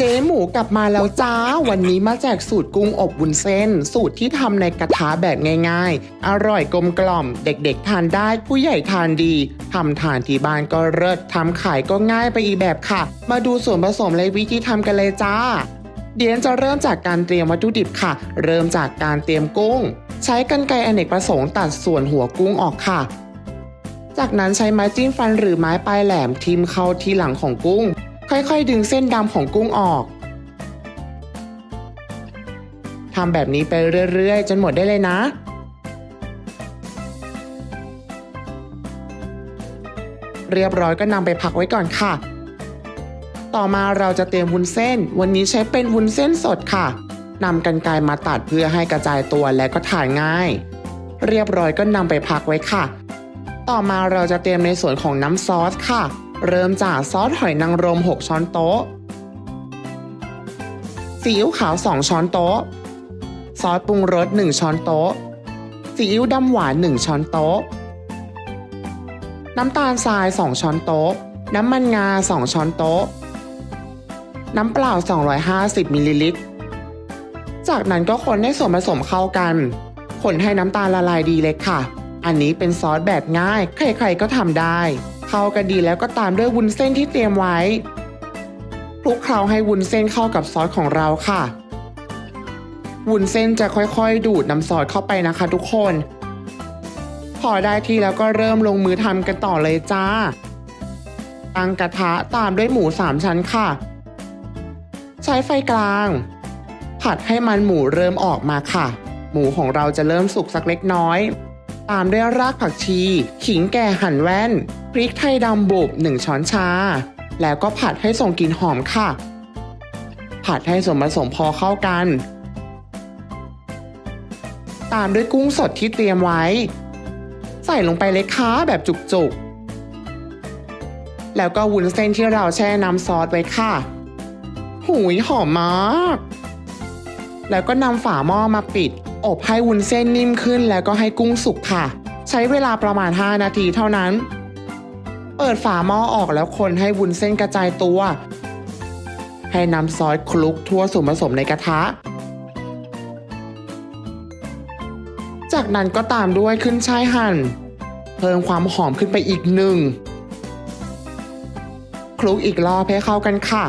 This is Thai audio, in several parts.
เจ๊หมูกลับมาแล้วจ้า วันนี้มาแจกสูตรกุ้งอบวุ้นเส้น สูตรที่ทำในกระทะแบบง่ายๆ อร่อยกลมกล่อม เด็กๆ ทานได้ผู้ใหญ่ทานดีทำทานที่บ้านก็เลิศทำขายก็ง่ายไปอีกแบบค่ะ มาดูส่วนผสมและวิธีทำกันเลยจ้า เดี๋ยวจะเริ่มจากการเตรียมวัตถุดิบค่ะ เริ่มจากการเตรียมกุ้ง ใช้กรรไกรอเนกประสงค์ตัดส่วนหัวกุ้งออกค่ะ จากนั้นใช้ไม้จิ้มฟันหรือไม้ปลายแหลมทิมเข้าที่หลังของกุ้ง ค่อยๆ ดึงเส้นดำของกุ้งออก ทำแบบนี้ไปเรื่อยๆ จนหมดได้เลยนะ เรียบร้อยก็นำไปพักไว้ก่อนค่ะ ต่อมาเราจะเตรียมวุ้นเส้น วันนี้ใช้เป็นวุ้นเส้นสดค่ะนำกันไกรมาตัดเพื่อให้กระจายตัวและก็ถ่ายง่าย เรียบร้อยก็นำไปพักไว้ค่ะ ต่อมาเราจะเตรียมในส่วนของน้ำซอสค่ะ เริ่มจากซอสหอยนางรม 6 ช้อนโต๊ะ ซีอิ๊วขาว 2 ช้อนโต๊ะ ซอสปรุงรส 1 ช้อนโต๊ะ ซีอิ๊วดำหวาน 1 ช้อนโต๊ะ น้ำตาลทราย 2 ช้อนโต๊ะ น้ำมันงา 2 ช้อนโต๊ะ น้ำเปล่า 250 มิลลิลิตร จากนั้นก็คนให้ส่วนผสมเข้ากัน คนให้น้ำตาลละลายดีเลยค่ะ อันนี้เป็นซอสแบบง่าย ใครๆก็ทำได้ เข้ากันดีแล้วก็ตามด้วยวุ้นเส้นที่เตรียมไว้คลุกเคล้าให้วุ้นเส้นเข้ากับซอสของเราค่ะ วุ้นเส้นจะค่อยๆ ดูดน้ำซอสเข้าไปนะคะทุกคน พอได้ที่แล้วก็เริ่มลงมือทำกันต่อเลยจ้า ตั้งกระทะตามด้วยหมูสามชั้นค่ะ ใช้ไฟกลาง ผัดให้มันหมูเริ่มออกมาค่ะ หมูของเราจะเริ่มสุกสักเล็กน้อย ตามด้วยรากผักชี ขิงแก่หั่นแว่น พริกไทยดำบุบ1ช้อนชา แล้วก็ผัดให้ส่งกลิ่นหอมค่ะ ผัดให้ส่วนผสมพอเข้ากัน ตามด้วยกุ้งสดที่เตรียมไว้ ใส่ลงไปเลยค่ะแบบจุกๆ แล้วก็วุ้นเส้นที่เราแช่น้ำซอสไว้ค่ะ หูยหอมมาก แล้วก็นำฝาหม้อมาปิด อบให้วุ้นเส้นนิ่มขึ้นแล้วก็ให้กุ้งสุกค่ะ ใช้เวลาประมาณ 5 นาทีเท่านั้น เปิดฝาหม้อออกแล้วคนให้วุ้นเส้นกระจายตัว ให้น้ำซอสคลุกทั่วส่วนผสมในกระทะ จากนั้นก็ตามด้วยขึ้นช่ายหั่น เพิ่มความหอมขึ้นไปอีกหนึ่งคลุกอีกรอบให้เข้ากันค่ะ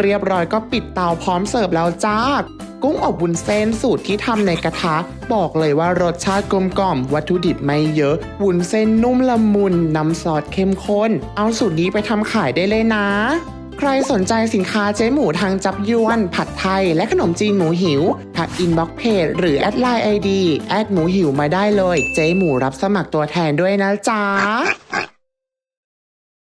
เรียบร้อยก็ปิดเตาพร้อมเสิร์ฟแล้วจ้า กุ้งอบวุ้นเส้นสูตรที่ทำในกระทะ บอกเลยว่ารสชาติกลมกล่อม วัตถุดิบไม่เยอะวุ้นเส้นนุ่มละมุนน้ำซอสเข้มข้น เอาสูตรนี้ไปทำขายได้เลยนะใครสนใจสินค้าเจ๊หมูทางจับยวน ผัดไทย และขนมจีนหมูหิว ทักอินบ็อกเพจหรือแอดไลน์ไอดีแอดหมูหิวมาได้เลย เจ๊หมูรับสมัครตัวแทนด้วยนะจ๊ะ